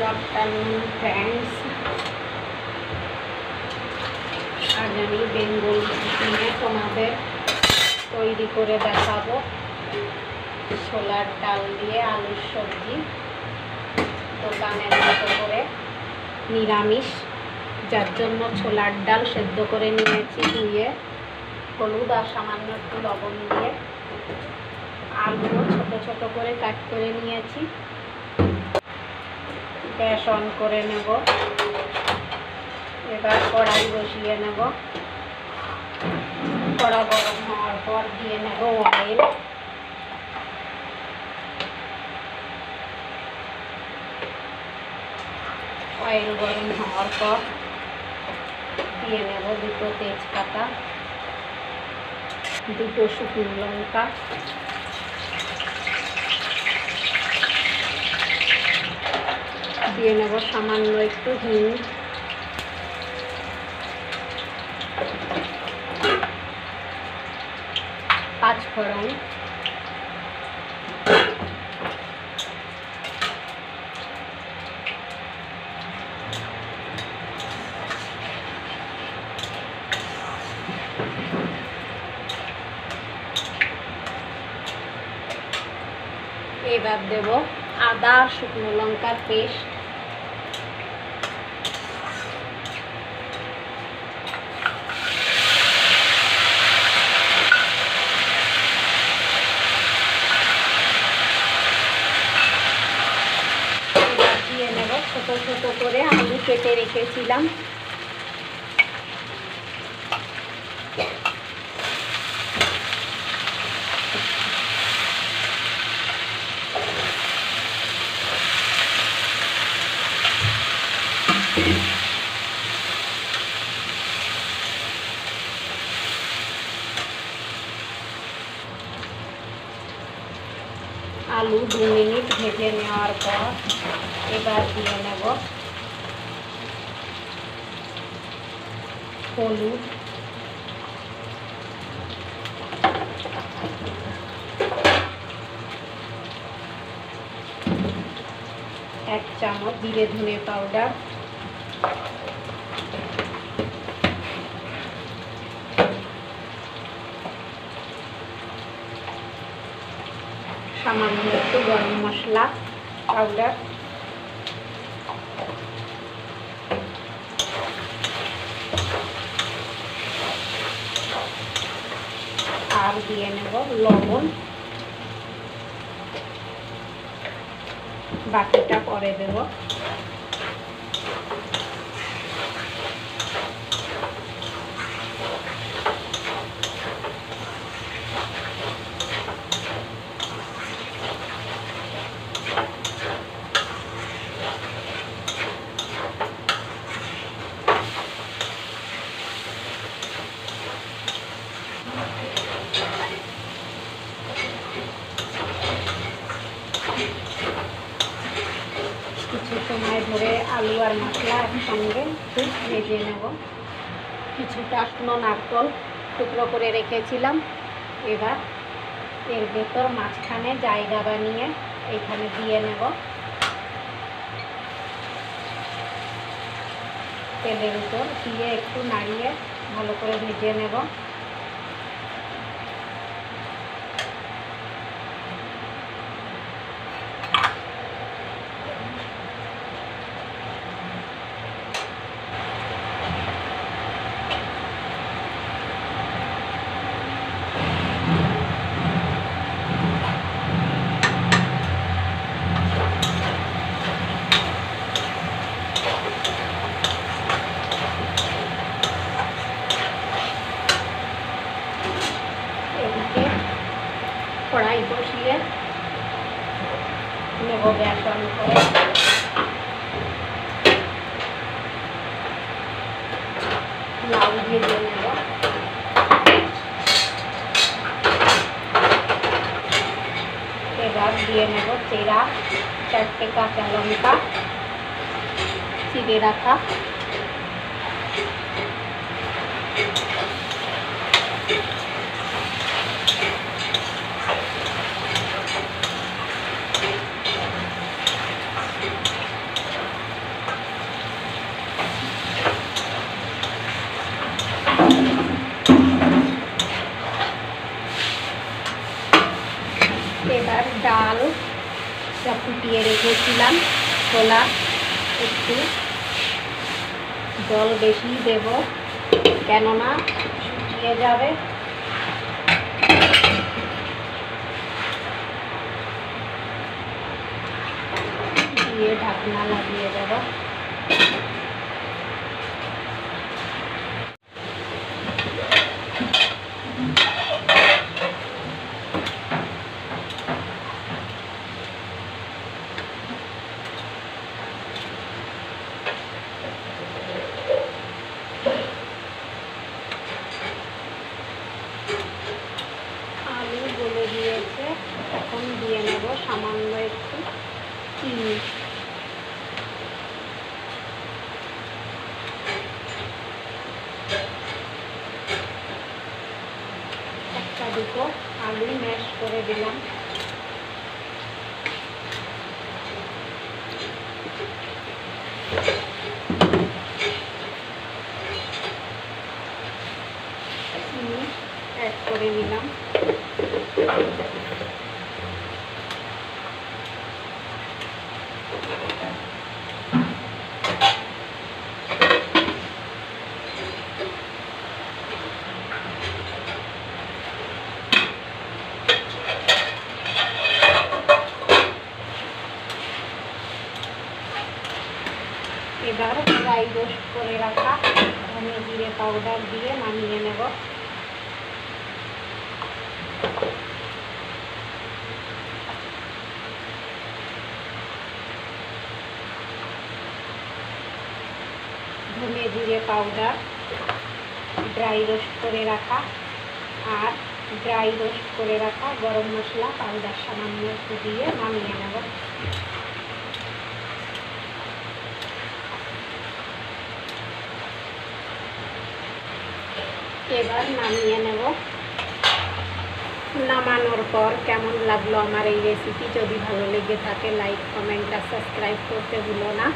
Good afternoon friends আজ আমি বেঙ্গল নিয়ে তোমাদের তৈরি করে দেখাবো ছোলার ডাল দিয়ে আলুর সবজি। দোকানের মতো করে নিরামিষ। যার জন্য ছোলার ডাল সেদ্ধ করে নিয়েছি ধুয়ে। হলুদ আর সামান্য একটু লবণ দিয়ে আলুও ছোট ছোট করে কাট করে নিয়েছি। গ্যাস অন করে নেব। এবার কড়াই বসিয়ে নেব। কড়া গরম হওয়ার পর দিয়ে নেব অয়েল। অয়েল গরম হওয়ার পর দিয়ে নেব দুটো তেজপাতা, দুটো শুকনো লঙ্কা দিয়ে নেব সামান্য একটু হিং। পাঁচ ফোড়ন। এবার দেব আদা শুকনো লঙ্কার পেস্ট এবার দিয়ে নেব ছোট ছোট করে আলু কেটে রেখেছিলাম। আলু দু মিনিট ভেজে নেওয়ার পর এবার দিয়ে নেব। হলুদ। এক চামচ জিরে ধনে পাউডার। সামান্য একটু গরম মশলা পাউডার আর দিয়ে নেব লবণ। বাকিটা পরে দেব। কিছু সময় ধরে আলু আর মশলা একসঙ্গে খুব ভেজে নেব। কিছুটা শুকনো নারকল টুকরো করে রেখেছিলাম। এবার এর ভেতর মাঝখানে জায়গা বানিয়ে এখানে দিয়ে নেব। তেলের উপর দিয়ে একটু নাড়িয়ে ভালো করে ভেজে নেব এদিকে কড়াই বসিয়ে অন করে লাউ ভেজে নেব। এবার দিয়ে নেব। চেরা চারটে কাঁচা লঙ্কা চিড়ে রাখা। এবার ডাল যা ফুটিয়ে রেখেছিলাম, ছোলা, একটু জল বেশি দেব, কেননা শুকিয়ে যাবে। ঢাকনা লাগিয়ে দেবো আলু গলে দিয়েছে এখন দিয়ে নেব সামান্য একটু চিনি দুটো আলু ম্যাশ করে দিলাম। চিনি অ্যাড করে নিলাম। ফ্রাই রোস্ট করে রাখা। ধনে জিরে পাউডার দিয়ে নামিয়ে নেব। ধনে জিরে পাউডার ড্রাই রোস্ট করে রাখা। আর ড্রাই রোস্ট করে রাখা গরম মশলা পাউডার সামান্য একটু দিয়ে নামিয়ে নেব। এবার নামিয়ে নেব। নামানোর পর কেমন লাগল আমার এই রেসিপি যদি ভালো লেগে থাকে লাইক কমেন্ট আর সাবস্ক্রাইব করতে ভুলো না।